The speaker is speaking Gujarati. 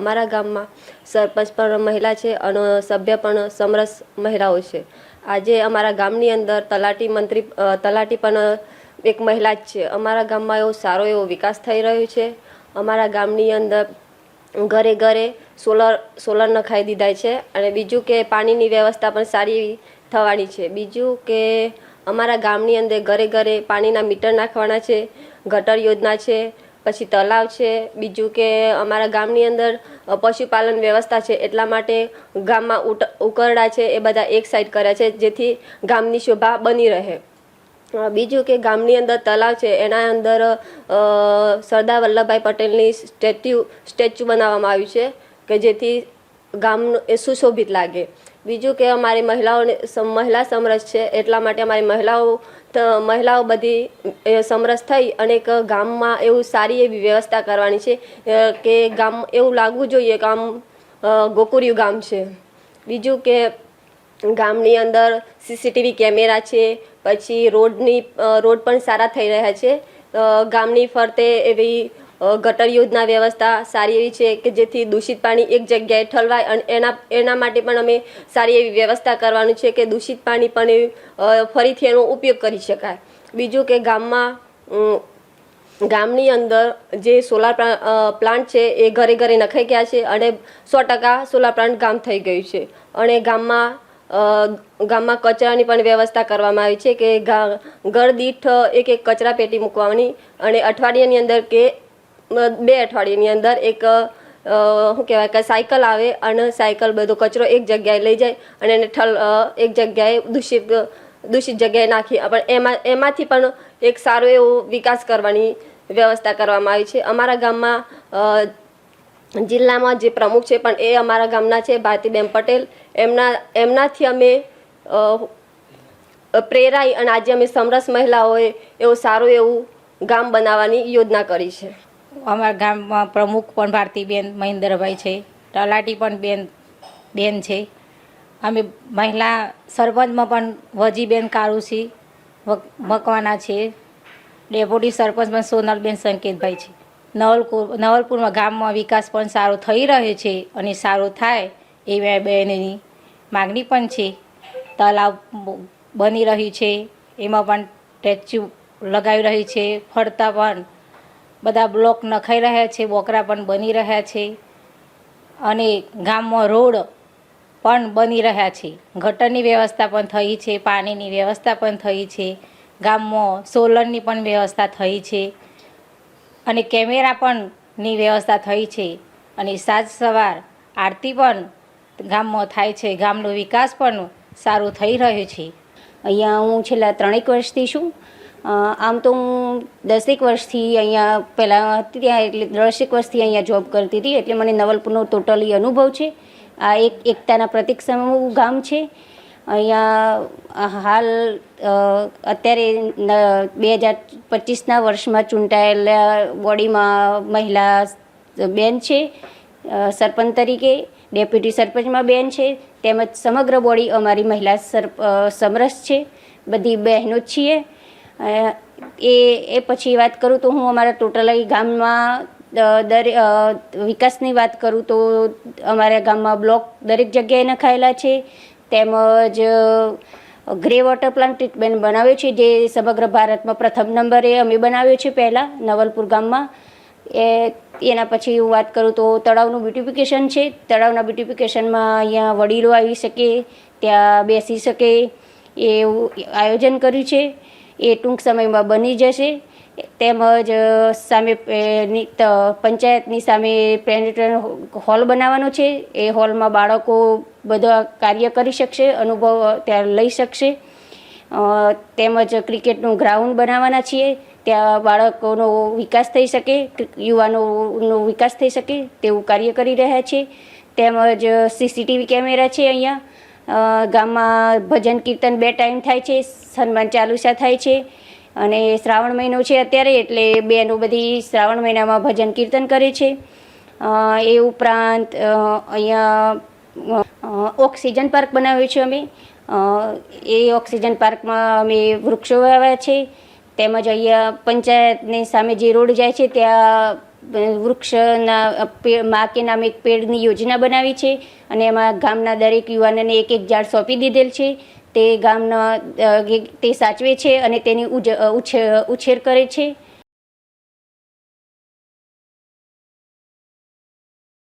અમારા ગામમાં સરપંચ પણ મહિલા છે અને સભ્ય પણ સમરસ મહિલાઓ છે. આજે અમારા ગામની અંદર તલાટી મંત્રી તલાટી પણ એક મહિલા જ છે. અમારા ગામમાં એવો સારો એવો વિકાસ થઈ રહ્યો છે. અમારા ગામની અંદર ઘરે ઘરે સોલર સોલર નખાઈ દીધા છે અને બીજું કે પાણીની વ્યવસ્થા પણ સારી થવાની છે. બીજું કે અમારા ગામની અંદર ઘરે ઘરે પાણીના મીટર નાખવાના છે, ગટર યોજના છે, પછી તલાવ છે. બીજું કે અમારા ગામની અંદર પશુપાલન વ્યવસ્થા છે એટલા માટે ગામમાં ઉકરડા છે એ બધા એક સાઈડ કર્યા છે, જેથી ગામની શોભા બની રહે. બીજું કે ગામની અંદર તલાવ છે, એના અંદર સરદાર વલ્લભભાઈ પટેલની સ્ટેચ્યુ સ્ટેચ્યુ બનાવવામાં આવ્યું છે, કે જેથી ગામનું એ સુશોભિત લાગે. બીજું કે અમારી મહિલાઓને મહિલા સમરસ છે, એટલા માટે અમારી મહિલાઓ મહિલાઓ બધી સમરસ થઈ અને એક ગામમાં એવું સારી એવી વ્યવસ્થા કરવાની છે કે ગામ, એવું લાગવું જોઈએ કે આમ ગોકુરિયું ગામ છે. બીજું કે ગામની અંદર સીસીટીવી કેમેરા છે, પછી રોડની રોડ પણ સારા થઈ રહ્યા છે ગામની ફરતે એવી ગટર યોજના વ્યવસ્થા સારી એવી છે કે જેથી દૂષિત પાણી એક જગ્યાએ ઠલવાય અને એના એના માટે પણ અમે સારી એવી વ્યવસ્થા કરવાનું છે કે દૂષિત પાણી પણ ફરીથી એનો ઉપયોગ કરી શકાય. બીજું કે ગામમાં ગામની અંદર જે સોલાર પ્લાન્ટ છે એ ઘરે ઘરે નખાઈ ગયા છે અને સો ટકા સોલાર પ્લાન્ટ ગામ થઈ ગયું છે. અને ગામમાં ગામમાં કચરાની પણ વ્યવસ્થા કરવામાં આવી છે કે ઘર દીઠ એક એક કચરા પેટી મૂકવાની અને અઠવાડિયાની અંદર કે બે અઠવાડિયાની અંદર એક શું કહેવાય કે સાયકલ આવે અને સાયકલ બધો કચરો એક જગ્યાએ લઈ જાય અને એને ઠલ એક જગ્યાએ દૂષિત દૂષિત જગ્યાએ નાખી પણ એમાં, એમાંથી પણ એક સારો એવો વિકાસ કરવાની વ્યવસ્થા કરવામાં આવી છે. અમારા ગામમાં જિલ્લામાં જે પ્રમુખ છે પણ એ અમારા ગામના છે, ભારતીબેન પટેલ. એમના, એમનાથી અમે પ્રેરાઈ અને આજે અમે સમરસ મહિલાઓએ એવું સારું એવું ગામ બનાવવાની યોજના કરી છે. અમારા ગામમાં પ્રમુખ પણ ભારતીબેન મહેન્દ્રભાઈ છે, તલાટી પણ બેન બેન છે. અમે મહિલા સરપંચમાં પણ વજીબેન કારુસી મકવાના છે. ડેપ્યુટી સરપંચમાં સોનલબેન સંકેતભાઈ છે. નવલપુર નવલપુરમાં ગામમાં વિકાસ પણ સારો થઈ રહ્યો છે અને સારો થાય એવી બહેનની માગણી પણ છે. તલાવ બની રહ્યું છે. એમાં પણ સ્ટેચ્યુ લગાવી રહ્યું છે. ફરતા પણ બધા બ્લોક નખાઈ રહ્યા છે, બોકરા પણ બની રહ્યા છે અને ગામમાં રોડ પણ બની રહ્યા છે. ગટરની વ્યવસ્થા પણ થઈ છે, પાણીની વ્યવસ્થા પણ થઈ છે, ગામમાં સોલરની પણ વ્યવસ્થા થઈ છે અને કેમેરા પણ ની વ્યવસ્થા થઈ છે અને સાંજ સવાર આરતી પણ ગામમાં થાય છે, ગામનો વિકાસ પણ સારો થઈ રહ્યો છે. અહીંયા હું છેલ્લા ત્રણેક વર્ષથી છું. આમ તો હું દસેક વર્ષથી અહીંયા, પહેલાં હતી ત્યાં એટલે દસેક વર્ષથી અહીંયા જોબ કરતી હતી, એટલે મને નવલપુરનો ટોટલી અનુભવ છે. આ એક એકતાના પ્રતિક સમૂહ ગામ છે. અહીંયા હાલ અત્યારે બે હજાર પચીસના વર્ષમાં ચૂંટાયેલા બોડીમાં મહિલા બેન છે સરપંચ તરીકે, ડેપ્યુટી સરપંચમાં બેન છે, તેમજ સમગ્ર બોડી અમારી મહિલા સર સમરસ છે. બધી બહેનો જ છીએ. એ એ પછી વાત કરું તો હું અમારા ટોટલી ગામમાં દરેક વિકાસની વાત કરું તો અમારા ગામમાં બ્લોક દરેક જગ્યાએ નખાયેલા છે. તેમજ ગ્રે વોટર પ્લાન્ટ ટ્રીટમેન્ટ બનાવ્યો છે જે સમગ્ર ભારતમાં પ્રથમ નંબરે અમે બનાવ્યો છે પહેલાં, નવલપુર ગામમાં. એ, એના પછી હું વાત કરું તો તળાવનું બ્યુટિફિકેશન છે. તળાવના બ્યુટિફિકેશનમાં અહીંયા વડીલો આવી શકે, ત્યાં બેસી શકે, એવું આયોજન કર્યું છે. એ ટૂંક સમયમાં બની જશે. તેમજ સામે પંચાયતની સામે પેન્ટેન હોલ બનાવવાનો છે. એ હોલમાં બાળકો બધા કાર્ય કરી શકશે, અનુભવ ત્યાં લઈ શકશે. તેમજ ક્રિકેટનું ગ્રાઉન્ડ બનાવવાના છીએ. ત્યાં બાળકોનો વિકાસ થઈ શકે યુવાનોનો વિકાસ થઈ શકે તેવું કાર્ય કરી રહ્યા છે. તેમજ સીસીટીવી કેમેરા છે અહીંયા. ગામમાં ભજન કીર્તન બે ટાઈમ થાય છે, સન્માન ચાલુસા થાય છે અને શ્રાવણ મહિનો છે અત્યારે એટલે બહેનો બધી શ્રાવણ મહિનામાં ભજન કીર્તન કરે છે. એ ઉપરાંત અહીંયા ઓક્સિજન પાર્ક બનાવ્યો છે અમે. એ ઓક્સિજન પાર્કમાં અમે વૃક્ષો વાવ્યા છે. તેમજ અહીંયા પંચાયતની સામે જે રોડ જાય છે, ત્યાં વૃક્ષના મા કે નામે એક પેડની યોજના બનાવી છે અને એમાં ગામના દરેક યુવાનને એક એક ઝાડ સોંપી દીધેલ છે. તે ગામના તે સાચવે છે અને તેની ઉછેર કરે છે.